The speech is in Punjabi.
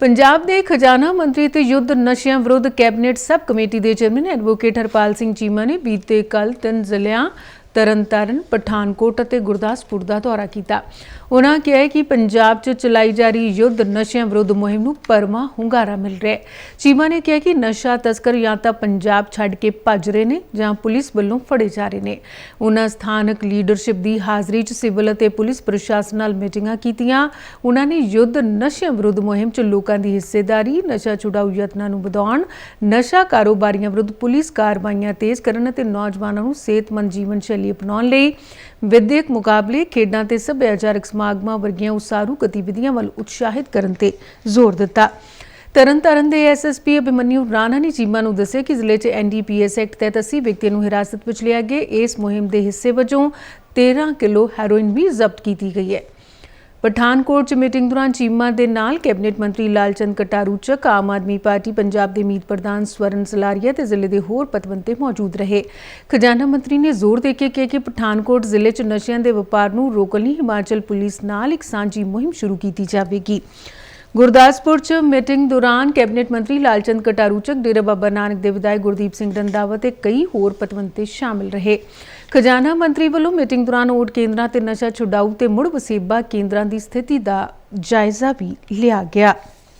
ਪੰਜਾਬ ਦੇ ਖਜ਼ਾਨਾ ਮੰਤਰੀ ਤੇ ਯੁੱਧ ਨਸ਼ਿਆਂ ਵਿਰੁੱਧ ਕੈਬਨਿਟ ਸਬ ਕਮੇਟੀ ਦੇ ਚੇਅਰਮੈਨ ਐਡਵੋਕੇਟ ਹਰਪਾਲ ਸਿੰਘ ਚੀਮਾ ਨੇ ਬੀਤੇ ਕੱਲ ਤਿੰਨ ਜ਼ਿਲ੍ਹਿਆਂ ਤਰਨਤਾਰਨ, ਪਠਾਨਕੋਟ ਅਤੇ ਗੁਰਦਾਸਪੁਰ ਦਾ ਦੌਰਾ ਕੀਤਾ। ਉਹਨਾਂ ਕਿਹਾ ਕਿ ਪੰਜਾਬ 'ਚ ਚਲਾਈ ਜਾ ਰਹੀ ਯੁੱਧ ਨਸ਼ਿਆਂ ਵਿਰੁੱਧ ਮੁਹਿੰਮ ਨੂੰ ਪਰਮਾ ਹੁੰਗਾਰਾ ਮਿਲ ਰਿਹਾ ਹੈ। ਚੀਮਾ ਨੇ ਕਿਹਾ ਕਿ ਨਸ਼ਾ ਤਸਕਰ ਜਾਂ ਤਾਂ ਪੰਜਾਬ ਛੱਡ ਕੇ ਭੱਜ ਰਹੇ ਨੇ ਜਾਂ ਪੁਲਿਸ ਵੱਲੋਂ ਫੜੇ ਜਾ ਰਹੇ ਨੇ। ਉਹਨਾਂ ਸਥਾਨਕ ਲੀਡਰਸ਼ਿਪ ਦੀ ਹਾਜ਼ਰੀ 'ਚ ਸਿਵਲ ਅਤੇ ਪੁਲਿਸ ਪ੍ਰਸ਼ਾਸਨ ਨਾਲ ਮੀਟਿੰਗਾਂ ਕੀਤੀਆਂ। ਉਹਨਾਂ ਨੇ ਯੁੱਧ ਨਸ਼ਿਆਂ ਵਿਰੁੱਧ ਮੁਹਿੰਮ 'ਚ ਲੋਕਾਂ ਦੀ ਹਿੱਸੇਦਾਰੀ, ਨਸ਼ਾ ਛੁਡਾਊ ਯਤਨਾਂ ਨੂੰ ਵਧਾਉਣ, ਨਸ਼ਾ ਕਾਰੋਬਾਰੀਆਂ ਵਿਰੁੱਧ ਪੁਲਿਸ ਕਾਰਵਾਈਆਂ ਤੇਜ਼ ਕਰਨ ਅਤੇ ਨੌਜਵਾਨਾਂ ਨੂੰ ਸਿਹਤਮੰਦ ਜੀਵਨ ਸ਼ੈਲੀ ਅਪਣਾਉਣ ਲਈ ਵਿਦਿਅਕ ਮੁਕਾਬਲੇ ਖੇਡਾਂ ਤੇ ਸੱਭਿਆਚਾਰਕ ਸਮਾਗਮਾਂ ਵਰਗੀਆਂ ਉਸਾਰੂ ਗਤੀਵਿਧੀਆਂ ਵੱਲ ਉਤਸ਼ਾਹਿਤ ਕਰਨ ਤੇ ਜ਼ੋਰ ਦਿੱਤਾ। ਤਰਨਤਾਰਨ ਦੇ ਐਸਐਸਪੀ ਅਭਿਮਨਿਊ ਰਾਣਾ ਨੇ ਚੀਮਾ ਨੂੰ ਦੱਸਿਆ ਕਿ ਜ਼ਿਲ੍ਹੇ 'ਚ ਐਨਡੀਪੀਐਸ ਐਕਟ ਤਹਿਤ 80 ਵਿਅਕਤੀਆਂ ਨੂੰ ਹਿਰਾਸਤ ਵਿੱਚ ਲਿਆ ਗਿਆ। ਇਸ ਮੁਹਿੰਮ ਦੇ ਹਿੱਸੇ ਵਜੋਂ 13 ਕਿਲੋ ਹੈਰੋਇਨ ਵੀ ਜ਼ਬਤ ਕੀਤੀ ਗਈ ਹੈ। ਪਠਾਨਕੋਟ 'ਚ ਮੀਟਿੰਗ ਦੌਰਾਨ ਚੀਮਾ ਦੇ ਨਾਲ ਕੈਬਨਿਟ ਮੰਤਰੀ ਲਾਲਚੰਦ ਕਟਾਰੂ ਚੱਕ ਆਮ ਆਦਮੀ ਪਾਰਟੀ ਪੰਜਾਬ ਦੇ ਮੀਤ ਪ੍ਰਧਾਨ ਸਵਰਨ ਸਲਾਰੀਆ ਤੇ ਜ਼ਿਲ੍ਹੇ ਦੇ ਹੋਰ ਪਤਵੰਤੇ ਮੌਜੂਦ ਰਹੇ। ਖਜ਼ਾਨਾ ਮੰਤਰੀ ਨੇ ਜ਼ੋਰ ਦੇ ਕੇ ਕਿਹਾ ਕਿ ਪਠਾਨਕੋਟ ਜ਼ਿਲ੍ਹੇ 'ਚ ਨਸ਼ਿਆਂ ਦੇ ਵਪਾਰ ਨੂੰ ਰੋਕਣ ਲਈ ਹਿਮਾਚਲ ਪੁਲਿਸ ਨਾਲ ਇੱਕ ਸਾਂਝੀ ਮੁਹਿੰਮ ਸ਼ੁਰੂ ਕੀਤੀ ਜਾਵੇਗੀ। ਗੁਰਦਾਸਪੁਰ 'ਚ ਮੀਟਿੰਗ ਦੌਰਾਨ ਕੈਬਨਿਟ ਮੰਤਰੀ ਲਾਲਚੰਦ ਕਟਾਰੂਚਕ, ਡੇਰਾ ਬਾਬਾ ਨਾਨਕ ਦੇ ਵਿਧਾਇਕ ਗੁਰਦੀਪ ਸਿੰਘ ਰੰਧਾਵਾ ਤੇ ਕਈ ਹੋਰ ਪਤਵੰਤੇ ਸ਼ਾਮਿਲ ਰਹੇ। ਖਜ਼ਾਨਾ ਮੰਤਰੀ ਵੱਲੋਂ ਮੀਟਿੰਗ ਦੌਰਾਨ ਓਟ ਕੇਂਦਰਾਂ ਤੇ ਨਸ਼ਾ ਛੁਡਾਊ ਤੇ ਮੁੜ ਵਸੇਬਾ ਕੇਂਦਰਾਂ ਦੀ ਸਥਿਤੀ ਦਾ ਜਾਇਜ਼ਾ ਵੀ ਲਿਆ ਗਿਆ।